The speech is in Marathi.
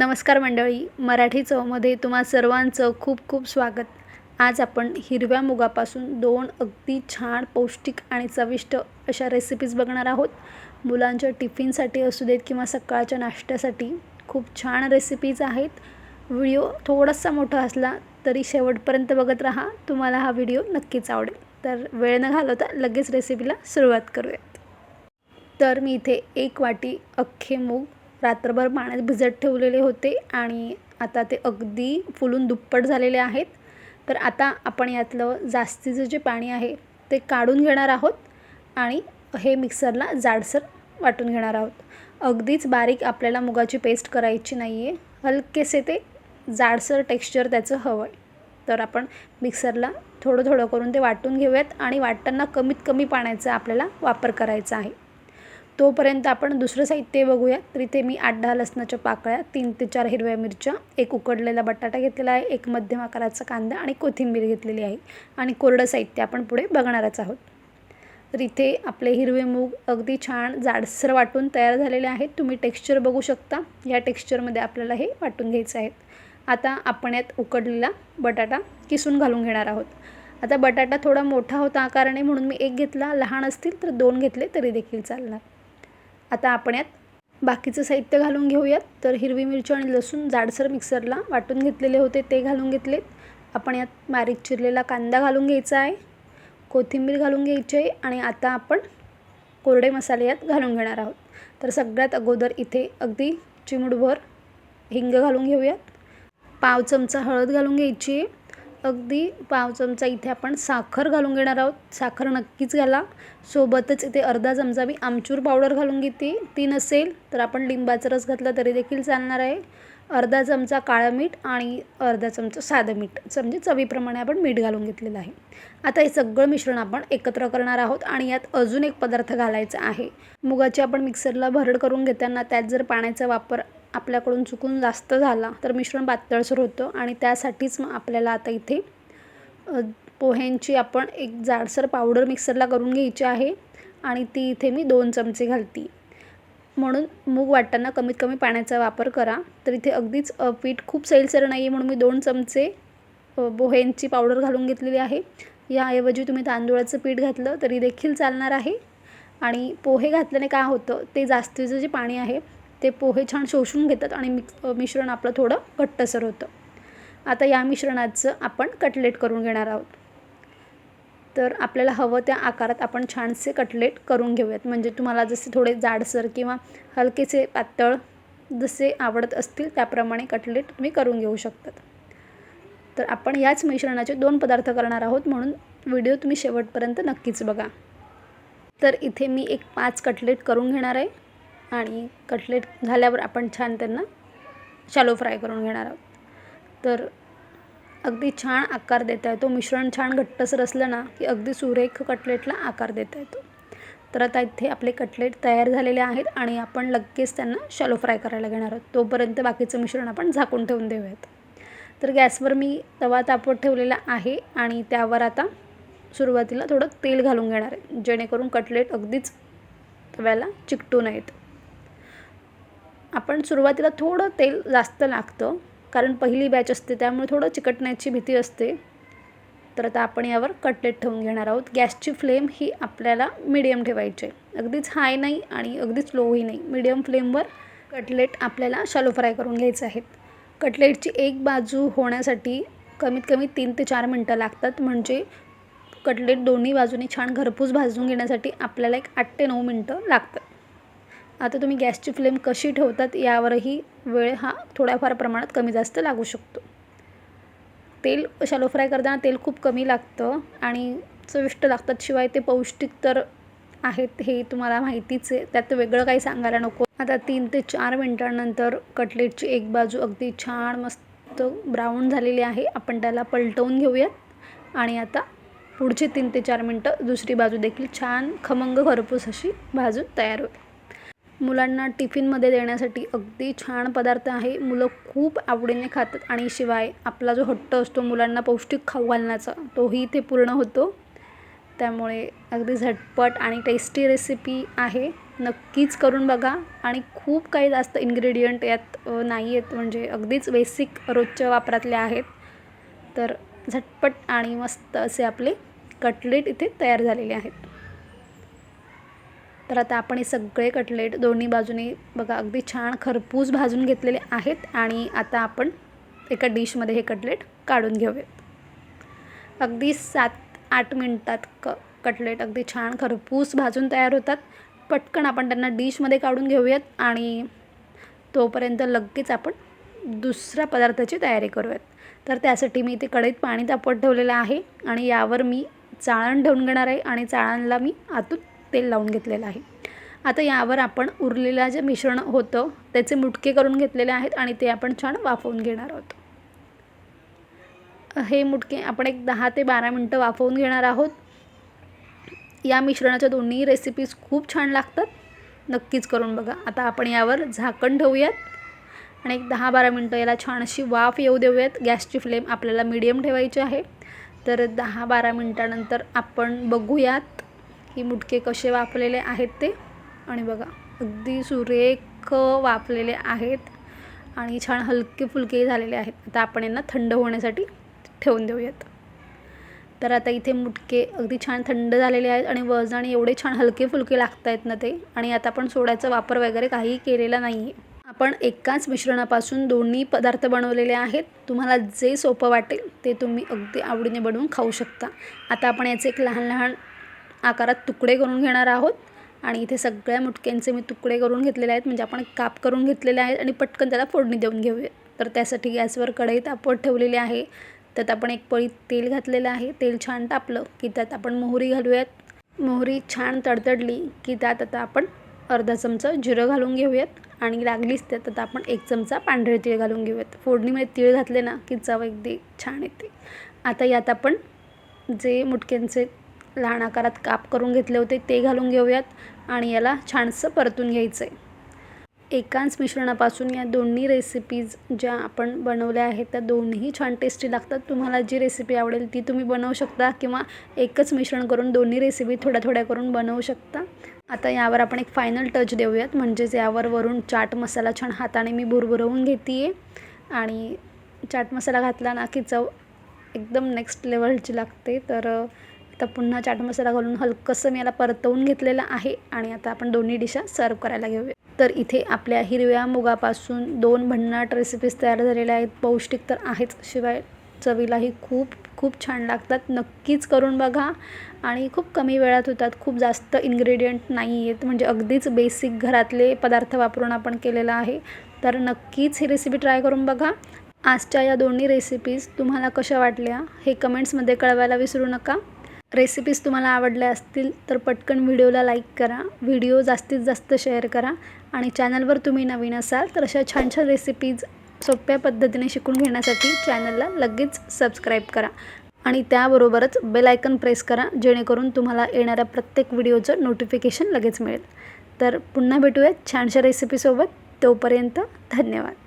नमस्कार मंडळी मराठी चवमध्ये तुम्हा सर्वांचं खूप खूप स्वागत. आज आपण हिरव्या मुगापासून दोन अगदी छान पौष्टिक आणि चविष्ट अशा रेसिपीज बघणार आहोत. मुलांच्या टिफिनसाठी असू देत किंवा सकाळच्या नाश्त्यासाठी खूप छान रेसिपीज आहेत. व्हिडिओ थोडासा मोठा असला तरी शेवटपर्यंत बघत राहा. तुम्हाला हा व्हिडिओ नक्कीच आवडेल. तर वेळ न घालवता लगेच रेसिपीला सुरुवात करूयात. तर मी इथे एक वाटी अख्खे मूग रात्रभर पाण्यात भिजत ठेवलेले होते आणि आता ते अगदी फुलून दुप्पट झालेले आहेत. तर आता आपण यातलं जास्तीचं जे पाणी आहे ते काढून घेणार आहोत आणि हे मिक्सरला जाडसर वाटून घेणार आहोत. अगदीच बारीक आपल्याला मुगाची पेस्ट करायची नाही आहे हलकेसे ते जाडसर टेक्स्चर त्याचं हवं आहे तर आपण मिक्सरला थोडं थोडं करून ते वाटून घेऊयात आणि वाटताना कमीत कमी पाण्याचा आपल्याला वापर करायचा आहे. तोपर्यंत आपण दुसरं साहित्य बघूया तर इथे मी आठ दहा लसणाच्या पाकळ्या तीन ते चार हिरव्या मिरच्या एक उकडलेला बटाटा घेतलेला आहे एक मध्यम आकाराचा कांदा आणि कोथिंबीर घेतलेली आहे आणि कोरडं साहित्य आपण पुढे बघणारच आहोत. तर इथे आपले हिरवे मूग अगदी छान जाडसर वाटून तयार झालेले आहेत. तुम्ही टेक्स्चर बघू शकता. या टेक्स्चरमध्ये आपल्याला हे वाटून घ्यायचं आहेत. आता आपण यात उकडलेला बटाटा किसून घालून घेणार आहोत. आता बटाटा थोडा मोठा होता आकाराने म्हणून मी एक घेतला. लहान असतील तर दोन घेतले तरी देखील चालणार. आता आपण यात बाकीचं साहित्य घालून घेऊयात. तर हिरवी मिरची आणि लसूण जाडसर मिक्सरला वाटून घेतलेले होते ते घालून घेतलेत. आपण यात बारीक चिरलेला कांदा घालून घ्यायचा आहे. कोथिंबीर घालून घ्यायची आहे आणि आता आपण कोरडे मसाले यात घालून घेणार आहोत. तर सगळ्यात अगोदर इथे अगदी चिमूटभर हिंग घालून घेऊयात. पाव चमचा हळद घालून घ्यायची आहे. अगदी पाव चमचा इथे आपण साखर घालून घेणार आहोत. साखर नक्कीच घाला. सोबतच इथे अर्धा चमचा मी आमचूर पावडर घालून घेते. ती नसेल तर आपण लिंबाचा रस घातला तरी देखील चालणार आहे. अर्धा चमचा काळं मीठ आणि अर्धा चमचा साधं मीठ. म्हणजे चवीप्रमाणे आपण मीठ घालून घेतलेलं आहे. आता हे सगळं मिश्रण आपण एकत्र करणार आहोत आणि यात अजून एक पदार्थ घालायचा आहे. मुगाची आपण मिक्सरला भरड करून घेताना त्यात जर पाण्याचा वापर आपल्याकडून चुकून जास्त झाला तर मिश्रण पातळसर होतं आणि त्यासाठीच मग आपल्याला आता इथे पोह्यांची आपण एक जाडसर पावडर मिक्सरला करून घ्यायची आहे आणि ती इथे मी दोन चमचे घालते. म्हणून मूग वाटताना कमीत कमी पाण्याचा वापर करा. तर इथे अगदीच पीठ खूप सैलसर नाही आहे म्हणून मी दोन चमचे पोह्यांची पावडर घालून घेतलेली आहे. याऐवजी तुम्ही तांदूळाचं पीठ घातलं तरी देखील चालणार आहे. आणि पोहे घातल्याने काय होतं ते जास्तीचं जे पाणी आहे ते पोहे छान शोषून घेतात आणि मिक्स मिश्रण आपलं थोडं घट्टसर होतं. आता या मिश्रणाचं आपण कटलेट करून घेणार आहोत. तर आपल्याला हवं त्या आकारात आपण छानसे कटलेट करून घेऊयात. म्हणजे तुम्हाला जसे थोडे जाडसर किंवा हलकेसे पातळ जसे आवडत असतील त्याप्रमाणे कटलेट तुम्ही करून घेऊ शकतात. तर आपण याच मिश्रणाचे दोन पदार्थ करणार आहोत म्हणून व्हिडिओ तुम्ही शेवटपर्यंत नक्कीच बघा. तर इथे मी एक पाच कटलेट करून घेणार आहे. आणि कटलेट झाल्यावर आपण छान त्यांना शालो फ्राय करून घेणार आहोत. तर अगदी छान आकार देता येतो. मिश्रण छान घट्टसर असलं ना की अगदी सुरेख कटलेटला आकार देता येतो. तर आता इथे आपले कटलेट तयार झालेले आहेत आणि आपण लगेच त्यांना शालो फ्राय करायला घेणार आहोत. तोपर्यंत बाकीचं मिश्रण आपण झाकून ठेवून देऊयात. तर गॅसवर मी तवा तापवत ठेवलेला आहे आणि त्यावर आता सुरुवातीला थोडं तेल घालून घेणार आहे. जेणेकरून कटलेट अगदीच तव्याला चिकटू नयेत. आपण सुरुवातीला थोडं तेल जास्त लागतं कारण पहिली बॅच असते त्यामुळे थोडं चिकटण्याची भीती असते. तर आता आपण यावर कटलेट ठेवून घेणार आहोत. गॅसची फ्लेम ही आपल्याला मिडियम ठेवायची आहे. अगदीच हाय नाही आणि अगदीच लोही नाही. मिडियम फ्लेमवर कटलेट आपल्याला शालो फ्राय करून घ्यायचे आहेत. कटलेटची एक बाजू होण्यासाठी कमीत कमी तीन ते चार मिनटं लागतात. म्हणजे कटलेट दोन्ही बाजूने छान घरपूस भाजून घेण्यासाठी आपल्याला एक आठ ते नऊ मिनटं लागतात. आता तुम्ही गॅसची फ्लेम कशी ठेवतात यावरही वेळ हा थोड्याफार प्रमाणात कमी जास्त लागू शकतो. तेल शालो फ्राय करताना तेल खूप कमी लागतं आणि चविष्ट लागतात. शिवाय ते पौष्टिक तर आहेत हे तुम्हाला माहितीच आहे. त्यात वेगळं काही सांगायला नको. आता तीन ते चार मिनटांनंतर कटलेटची एक बाजू अगदी छान मस्त ब्राऊन झालेली आहे. आपण त्याला पलटवून घेऊयात. आणि आता पुढचे तीन ते चार मिनटं दुसरी बाजू देखील छान खमंग खरपूस अशी भाजून तयार होईल. मुलांना टिफिनमध्ये देण्यासाठी अगदी छान पदार्थ आहे. मुलं खूप आवडीने खातात आणि शिवाय आपला जो हट्ट असतो मुलांना पौष्टिक खाऊ घालण्याचा तोही इथे पूर्ण होतो. त्यामुळे अगदी झटपट आणि टेस्टी रेसिपी आहे. नक्कीच करून बघा आणि खूप काही जास्त इन्ग्रेडियंट यात नाही आहेत म्हणजे अगदीच बेसिक रोजच्या वापरातले आहेत. तर झटपट आणि मस्त असे आपले कटलेट इथे तयार झालेले आहेत. तर आता आपण हे सगळे कटलेट दोन्ही बाजूने बघा अगदी छान खरपूस भाजून घेतलेले आहेत आणि आता आपण एका डिशमध्ये हे कटलेट काढून घेऊयात. अगदी सात आठ मिनटात क कटलेट अगदी छान खरपूस भाजून तयार होतात. पटकन आपण त्यांना डिशमध्ये काढून घेऊयात आणि तोपर्यंत लगेच आपण दुसऱ्या पदार्थाची तयारी करूयात. तर त्यासाठी मी इथे कढईत पाणी तापवत ठेवलेलं आहे आणि यावर मी चाळण ठेवून घेणार आहे आणि चाळणला मी आतून तेल लावून घेतलेलं आहे. आता यावर आपण उरलेलं जे मिश्रण होतं त्याचे मुटके करून घेतलेले आहेत आणि ते आपण छान वाफवून घेणार आहोत. हे मुटके आपण एक दहा ते बारा मिनटं वाफवून घेणार आहोत. या मिश्रणाच्या दोन्ही रेसिपीज खूप छान लागतात. नक्कीच करून बघा. आता आपण यावर झाकण ठेवूयात आणि एक दहा बारा मिनटं याला छान अशी वाफ येऊ देऊयात. गॅसची फ्लेम आपल्याला मीडियम ठेवायची आहे. तर दहा बारा मिनटानंतर आपण बघूयात की मुटके कसे वाफलेले आहेत ते? आणि बघा अगदी सुरेख वाफलेले आहेत आणि छान हलके फुलके झालेले आहेत. आता आपण यांना थंड होण्यासाठी ठेवून देऊयात. तर आता इथे मुटके अगदी छान थंड झालेले आहेत आणि वजन एवढे छान हलके फुलके लागत आहेत ना ते? आणि आता आपण सोड्याचा वापर वगैरे काहीही केलेला नाही. आहे आपण एकाच मिश्रणापासून दोन्ही पदार्थ बनवलेले आहेत. तुम्हाला जे सोपं वाटेल ते तुम्ही अगदी आवडीने बनवून खाऊ शकता. आता आपण याचे एक लहान लहान आकारात तुकडे करून घेणार आहोत. आणि इथे सगळ्या मुटक्यांचे मी तुकडे करून घेतलेले आहेत. म्हणजे आपण काप करून घेतलेले आहेत आणि पटकन त्याला फोडणी देऊन घेऊया. तर त्यासाठी गॅसवर कढई तापवत ठेवलेली आहे. त्यात आपण एक पळी तेल घातलेलं आहे. तेल छान तापलं की त्यात आपण मोहरी घालूयात. मोहरी छान तडतडली की त्यात आता आपण अर्धा चमचा जिरं घालून घेऊयात. आणि लागलीच त्यात आता आपण एक चमचा पांढरे तीळ घालून घेऊयात. फोडणीमध्ये तीळ घातले ना की चव अगदी छान येते. आता यात आपण जे मुटक्यांचे लहान आकारात काप करून घेतले होते ते घालून घेऊयात आणि याला छानसं परतून घ्यायचं आहे एकाच मिश्रणापासून या दोन्ही रेसिपीज ज्या आपण बनवल्या आहेत त्या दोन्ही छान टेस्टी लागतात. तुम्हाला जी रेसिपी आवडेल ती तुम्ही बनवू शकता किंवा एकच मिश्रण करून दोन्ही रेसिपी थोड्या थोड्या करून बनवू शकता. आता यावर आपण एक फायनल टच देऊयात म्हणजेच यावर वरून चाट मसाला छान हाताने मी भुरभुरवून घेते आहे आणि चाट मसाला घातला ना की चव एकदम नेक्स्ट लेवलची लागते. तर आता पुन्हा चाट मसाला घालून हलकंसं मी याला परतवून घेतलेलं आहे आणि आता आपण दोन्ही डिशा सर्व करायला घेऊया. तर इथे आपल्या हिरव्या मुगापासून दोन भन्नाट रेसिपीज तयार झालेल्या आहेत. पौष्टिक तर आहेच शिवाय चवीलाही खूप खूप छान लागतात. नक्कीच करून बघा. आणि खूप कमी वेळात होतात. खूप जास्त इन्ग्रेडियंट नाही आहेत. म्हणजे अगदीच बेसिक घरातले पदार्थ वापरून आपण केलेलं आहे. तर नक्कीच ही रेसिपी ट्राय करून बघा. आजच्या या दोन्ही रेसिपीज तुम्हाला कशा वाटल्या हे कमेंट्समध्ये कळवायला विसरू नका. रेसिपीज तुम्हाला आवडल्या असतील तर पटकन व्हिडिओला लाईक करा. व्हिडिओ जास्तीत जास्त शेअर करा. आणि चॅनलवर तुम्ही नवीन असाल तर अशा छान छान रेसिपीज सोप्या पद्धतीने शिकून घेण्यासाठी चॅनलला लगेच सबस्क्राईब करा. आणि त्याबरोबरच बेल आयकन प्रेस करा जेणेकरून तुम्हाला येणाऱ्या प्रत्येक व्हिडिओचं नोटिफिकेशन लगेच मिळेल. तर पुन्हा भेटूयात छानशा रेसिपीसोबत तोपर्यंत धन्यवाद.